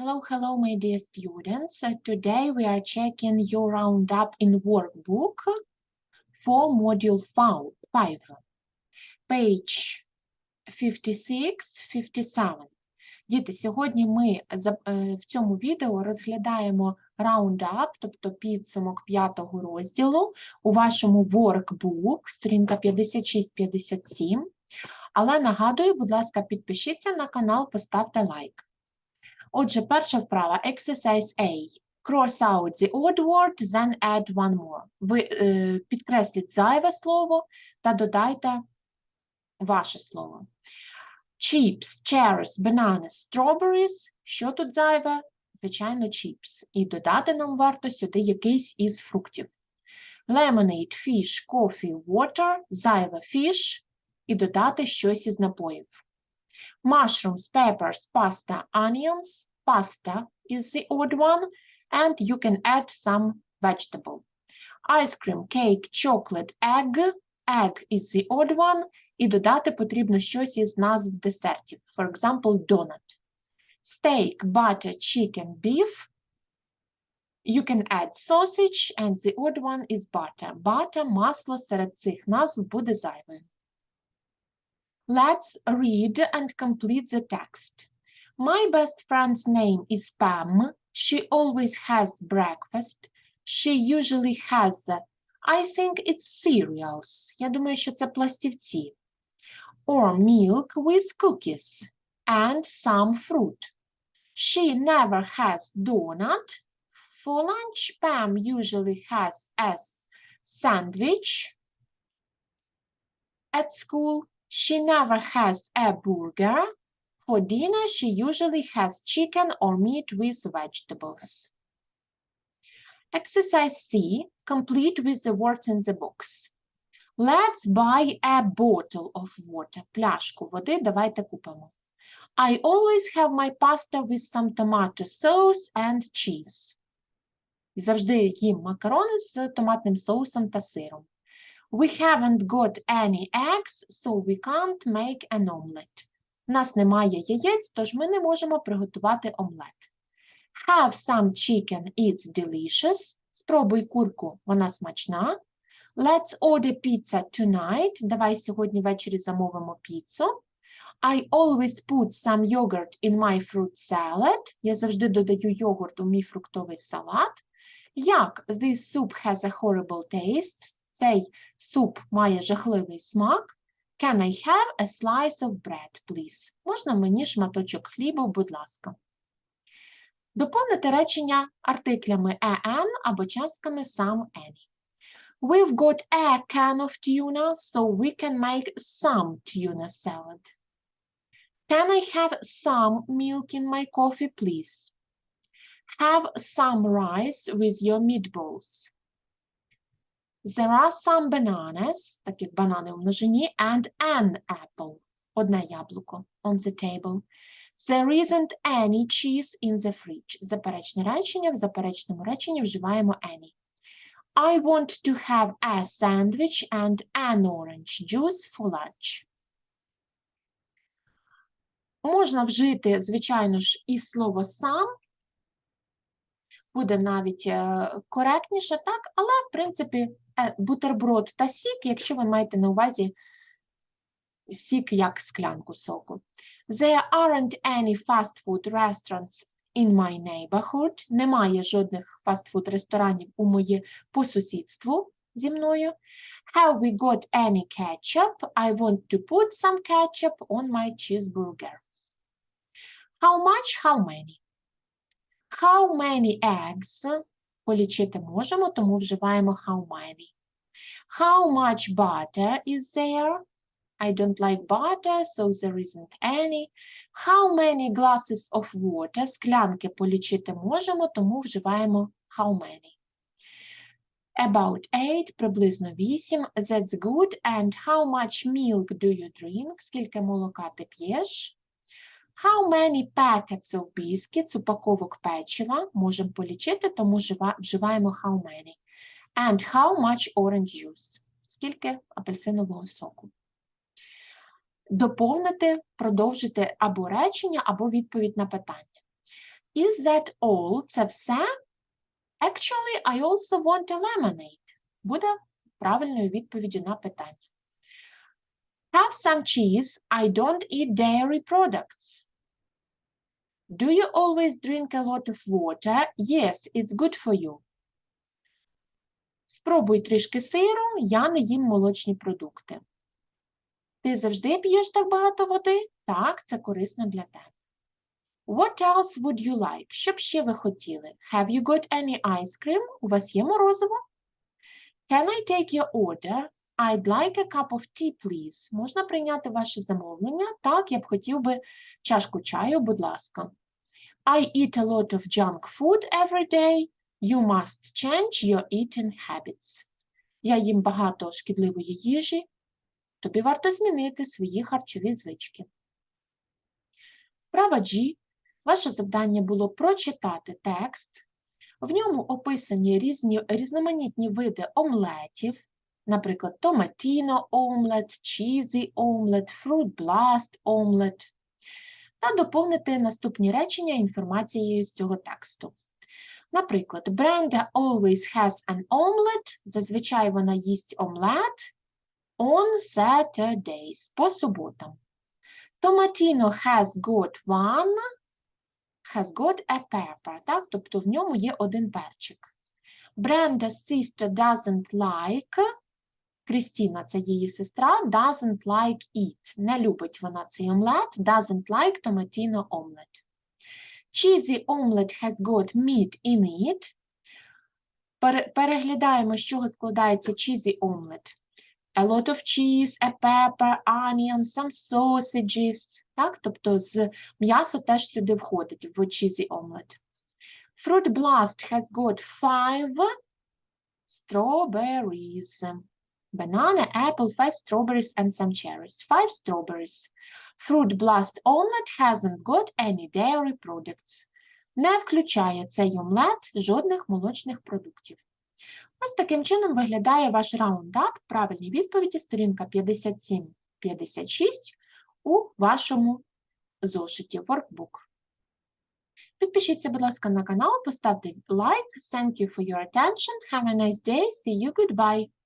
Hello, hello, my dear students. Uh, Today we are checking your roundup in workbook for module fou- 5, page 56, 57. Діти, сьогодні ми е, в цьому відео розглядаємо roundup, тобто підсумок п'ятого розділу у вашому workbook, сторінка 56-57. Але нагадую, будь ласка, підпишіться на канал, поставте лайк. Отже, перша вправа Exercise A. Cross out the odd word, then add one more. Ви е, підкресліть зайве слово та додайте ваше слово. Chips, cherries, bananas, strawberries. Що тут зайве? Звичайно, chips. І додати нам варто сюди якийсь із фруктів. Lemonade, fish, coffee, water, зайве fish і додати щось із напоїв. mushrooms, peppers, pasta, onions. Pasta is the odd one, and you can add some vegetable. Ice cream, cake, chocolate, egg. Egg is the odd one, і додати потрібно щось із назв десертів. For example, donut. Steak, butter, chicken, beef. You can add sausage, and the odd one is butter. Butter, масло серед цих назв буде зайвою. Let's read and complete the text. My best friend's name is Pam. She always has breakfast. She usually has, uh, I think it's cereals. Я думаю, що це пластівці. Or milk with cookies and some fruit. She never has donut. For lunch, Pam usually has a sandwich. At school, she never has a burger. For dinner, she usually has chicken or meat with vegetables. Exercise C, complete with the words in the box. Let's buy a bottle of water. Пляшку води давайте купимо. I always have my pasta with some tomato sauce and cheese. І завжди їм макарони з томатним соусом та сиром. We haven't got any eggs, so we can't make an omelette. У нас немає яєць, тож ми не можемо приготувати омлет. Have some chicken, it's delicious. Спробуй курку, вона смачна. Let's order pizza tonight. Давай сьогодні ввечері замовимо піцу. I always put some yogurt in my fruit salad. Я завжди додаю йогурт у мій фруктовий салат. Як this soup has a horrible taste. Цей суп має жахливий смак. Can I have a slice of bread, please? Можна мені шматочок хлібу, будь ласка. Доповнити речення артиклями an або частками some any. We've got a can of tuna, so we can make some tuna salad. Can I have some milk in my coffee, please? Have some rice with your meatballs. There are some bananas, такі банани у множині, and an apple, одне яблуко, on the table. There isn't any cheese in the fridge. Заперечне речення, в заперечному реченні вживаємо any. I want to have a sandwich and an orange juice for lunch. Можна вжити, звичайно ж, і слово сам, буде навіть е, коректніше, так, але, в принципі, е, бутерброд та сік, якщо ви маєте на увазі сік як склянку соку. There aren't any fast food restaurants in my neighborhood. Немає жодних фастфуд ресторанів у моє по сусідству зі мною. Have we got any ketchup? I want to put some ketchup on my cheeseburger. How much? How many? How many eggs? Полічити можемо, тому вживаємо how many. How much butter is there? I don't like butter, so there isn't any. How many glasses of water? Склянки полічити можемо, тому вживаємо how many. About eight, приблизно вісім. That's good. And how much milk do you drink? Скільки молока ти п'єш? How many packets of biscuits, упаковок печива, можемо полічити, тому вживаємо how many. And how much orange juice, скільки апельсинового соку. Доповнити, продовжити або речення, або відповідь на питання. Is that all? Це все? Actually, I also want a lemonade. Буде правильною відповіддю на питання. Have some cheese. I don't eat dairy products. Do you always drink a lot of water? Yes, it's good for you. Спробуй трішки сиру, я не їм молочні продукти. Ти завжди п'єш так багато води? Так, це корисно для тебе. What else would you like? Що б ще ви хотіли? Have you got any ice cream? У вас є морозиво? Can I take your order? I'd like a cup of tea, please. Можна прийняти ваше замовлення? Так, я б хотів би чашку чаю, будь ласка. I eat a lot of junk food every day. You must change your eating habits. Я їм багато шкідливої їжі. Тобі варто змінити свої харчові звички. Справа G. Ваше завдання було прочитати текст. В ньому описані різні, різноманітні види омлетів, наприклад, томатіно омлет, чізі омлет, фрут бласт омлет, та доповнити наступні речення інформацією з цього тексту. Наприклад, Brenda always has an omelette, зазвичай вона їсть омлет on Saturdays, по суботам. Tomatino has got one, has got a pepper, так? тобто в ньому є один перчик. Brenda's sister doesn't like, Крістіна, це її сестра, doesn't like it. Не любить вона цей омлет, doesn't like tomato omelette. Cheesy omelette has got meat in it. Переглядаємо, з чого складається cheesy omelette. A lot of cheese, a pepper, onion, some sausages. Так? Тобто з м'ясо теж сюди входить в cheesy omelette. Fruit blast has got five strawberries. Banana, apple, five strawberries and some cherries. Five strawberries. Fruit blast omelette hasn't got any dairy products. Не включає цей омлет жодних молочних продуктів. Ось таким чином виглядає ваш раундап. Правильні відповіді, сторінка 57-56 у вашому зошиті workbook. Підпишіться, будь ласка, на канал, поставте лайк. Thank you for your attention. Have a nice day. See you. Goodbye.